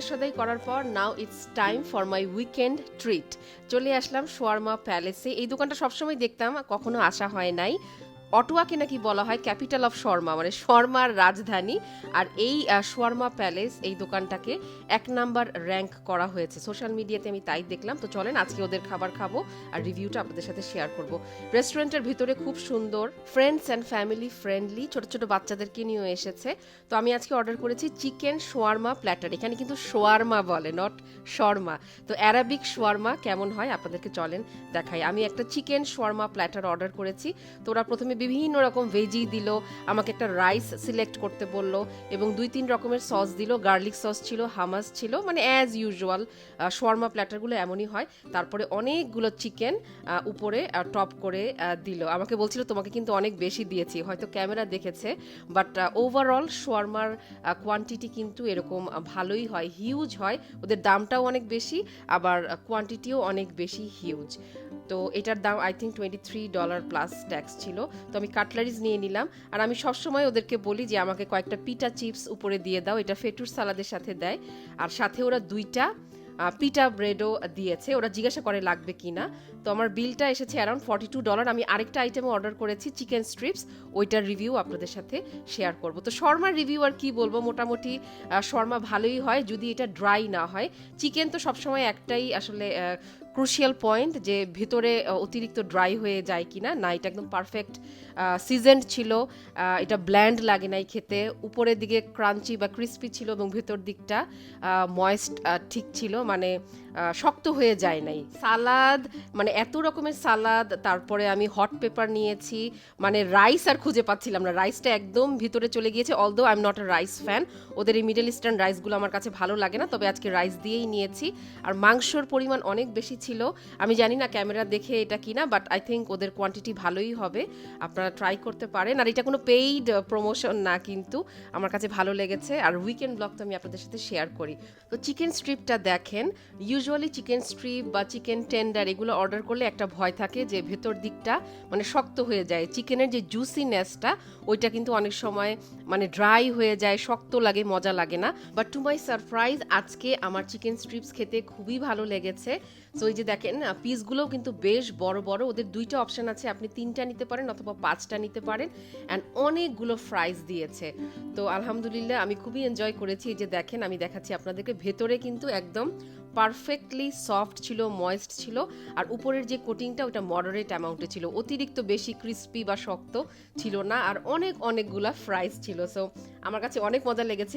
সদাই করার পর now it's time for my weekend treat. চলে আসলাম শোয়ারমা প্যালেসে। এই দোকানটা সবসময় দেখতাম, কখনো আসা হয় নাই। অটোয়াকে নাকি বলা হয় ক্যাপিটাল অফ শর্মা মানে শর্মার রাজধানী। আর এই আহ, শোয়ারমা প্যালেস এই দোকানটাকে এক নাম্বার র্যাঙ্ক করা হয়েছে। সোশ্যাল মিডিয়াতে আমি তাই দেখলাম। তো চলেন আজকে ওদের খাবার খাব আর রিভিউটা আপনাদের সাথে শেয়ার করব। রেস্টুরেন্টের ভিতরে খুব সুন্দর ফ্রেন্ডস অ্যান্ড ফ্যামিলি ফ্রেন্ডলি ছোট ছোট বাচ্চাদেরকে নিয়েও এসেছে। তো আমি আজকে অর্ডার করেছি চিকেন শোয়ারমা প্ল্যাটার এখানে কিন্তু শোয়ারমা বলে নট শর্মা। তো অ্যারাবিক শোয়ারমা কেমন হয়? আপনাদেরকে চলেন দেখাই। আমি একটা চিকেন শোয়ারমা প্ল্যাটার অর্ডার করেছি। তো ওরা প্রথমে বিভিন্ন রকম ভেজি দিল, আমাকে একটা রাইস সিলেক্ট করতে বলল এবং দুই তিন রকমের সস দিল গার্লিক সস ছিল হামাস ছিল মানে অ্যাজ ইউজুয়াল শোয়ারমা প্ল্যাটারগুলো এমনই হয়। তারপরে অনেকগুলো চিকেন উপরে টপ করে দিল। আমাকে বলছিল, তোমাকে কিন্তু অনেক বেশি দিয়েছি। হয়তো ক্যামেরা দেখেছে বাট ওভারঅল শোয়ারমার কোয়ান্টিটি কিন্তু এরকম ভালোই হয় হিউজ হয়। ওদের দামটাও অনেক বেশি, আবার কোয়ান্টিটিও অনেক বেশি হিউজ তো এটার দাম I think twenty three dollar plus tax ছিল। তো আমি কাটলারিজ নিয়ে নিলাম। আর আমি সবসময় ওদেরকে বলি যে, আমাকে কয়েকটা পিটা চিপস উপরে দিয়ে দাও। এটা ফেটুর সালাদের সাথে দেয়। আর সাথে ওরা দুইটা পিটা ব্রেডও দিয়েছে। ওরা জিজ্ঞাসা করে লাগবে কিনা তো আমার বিলটা এসেছে অ্যারাউন্ড ফর্টি টু ডলার আমি আরেকটা আইটেমও অর্ডার করেছি চিকেন স্ট্রিপস ওইটার রিভিউ আপনাদের সাথে শেয়ার করব। তো শর্মার রিভিউ আর কি বলব? মোটামুটি শর্মা ভালোই হয়। যদি এটা ড্রাই না হয় চিকেন তো সবসময় একটাই আসলে ক্রুশিয়াল পয়েন্ট যে ভিতরে অতিরিক্ত ড্রাই হয়ে যায় কিনা। না এটা একদম পারফেক্ট সিজেন্ড ছিল এটা ব্ল্যান্ড লাগে নাই খেতে। উপরের দিকে ক্রাঞ্চি বা ক্রিস্পি ছিল এবং ভেতর দিকটা ময়েস্ট ঠিক ছিল। মানে শক্ত হয়ে যায় নাই। সালাদ মানে এত রকমের সালাদ, তারপরে আমি হট পেপার নিয়েছি। মানে রাইস আর খুঁজে পাচ্ছিলাম না। রাইসটা একদম ভিতরে চলে গিয়েছে although I am not a rice fan ওদের এই মিডল ইস্টার্ন রাইসগুলো আমার কাছে ভালো লাগে না, তবে আজকে রাইস দিয়েই নিয়েছি। আর মাংসর পরিমাণ অনেক বেশি ছিল। আমি জানি না ক্যামেরা দেখে এটা কিনা বাট আই থিঙ্ক ওদের কোয়ান্টিটি ভালোই হবে। আপনারা ট্রাই করতে পারেন। আর এটা কোনো পেইড প্রমোশন না কিন্তু আমার কাছে ভালো লেগেছে। আর উইকেন্ড ব্লগ তো আমি আপনাদের সাথে শেয়ার করি। তো চিকেন স্ট্রিপটা দেখেন। ইউজুয়ালি চিকেন স্ট্রিপ বা চিকেন টেন্ডার এগুলো অর্ডার করলে একটা ভয় থাকে যে ভেতর দিকটা মানে শক্ত হয়ে যায়। চিকেনের যে জুসিনেসটা ওইটা কিন্তু অনেক সময় মানে ড্রাই হয়ে যায়, শক্ত লাগে, মজা লাগে না। বাট টু মাই সারপ্রাইজ আজকে আমার চিকেন স্ট্রিপস খেতে খুবই ভালো লেগেছে। সো এই যে দেখেন পিসগুলোও কিন্তু বেশ বড় বড়। ওদের দুইটা অপশন আছে, আপনি তিনটা নিতে পারেন অথবা পাঁচটা নিতে পারেন। অ্যান্ড অনেকগুলো ফ্রাইজ দিয়েছে। তো আলহামদুলিল্লাহ, আমি খুবই এনজয় করেছি। এই যে দেখেন, আমি দেখাচ্ছি আপনাদেরকে। ভেতরে কিন্তু একদম পারফেক্টলি সফট ছিল ময়েস্ট ছিল, আর উপরের যে কোটিংটা ওটা মডারেট অ্যামাউন্টে ছিল। অতিরিক্ত বেশি ক্রিস্পি বা শক্ত ছিল না, আর অনেক অনেকগুলা ফ্রাইস ছিল। সো আমার কাছে অনেক মজা লেগেছে।